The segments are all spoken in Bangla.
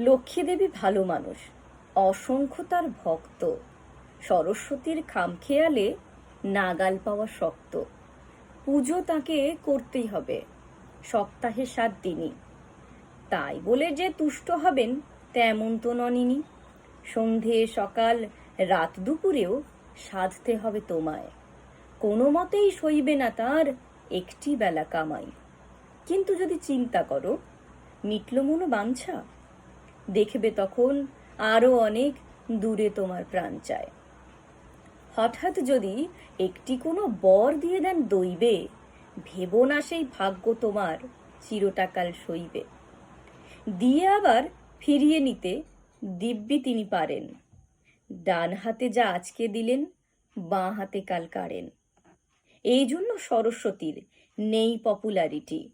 লক্ষ্মী দেবী ভালো মানুষ, অসংখ্য তার ভক্ত। সরস্বতীর খামখেয়ালে নাগাল পাওয়া শক্ত। পুজো তাকে করতেই হবে, সপ্তাহে সাত দিনই। তাই বলে যে তুষ্ট হবেন, তেমন তো ননিনি। সন্ধে, সকাল, রাত দুপুরেও সাধতে হবে তোমায়। কোনো মতেই সইবে না তার একটি বেলা কামাই। কিন্তু যদি চিন্তা করো মিটল মনো বাঞ্ছা। দেখবে তখন আরও অনেক দূরে তোমার প্রাণ চায়। হঠাৎ যদি একটি কোনো বর দিয়ে দেন দইবে, ভেবো না সেই ভাগ্য তোমার চিরটাকাল সইবে। দিয়ে আবার ফিরিয়ে নিতে দিব্যি তিনি পারেন। ডান হাতে যা আজকে দিলেন, বাঁ হাতে কাল কাড়েন। এই জন্য সরস্বতীর নেই পপুলারিটি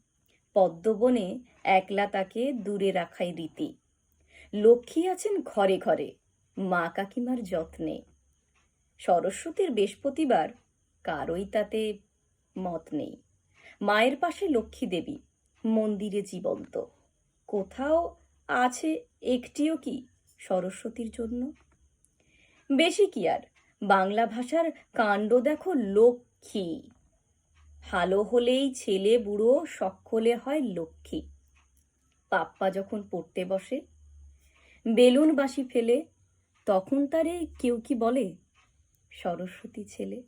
পদ্মবনে একলা তাকে দূরে রাখাই রীতি। লক্ষ্মী আছেন ঘরে ঘরে, মা কাকিমার যত্নে। সরস্বতীর বৃহস্পতিবার কারোই তাতে মত নেই। মায়ের পাশে লক্ষ্মী দেবী, মন্দিরে জীবন্ত। কোথাও আছে একটিও কি সরস্বতীর জন্য? বেশি কি আর, বাংলা ভাষার কাণ্ড দেখো লক্ষ্মী। ভালো হলেই ছেলে বুড়ো সকলে হয় লক্ষ্মী। পাপ্পা যখন পড়তে বসে বেলুন বাসি ফেলে তখন তারে কেউ কি বলে? সরস্বতী ছেলে।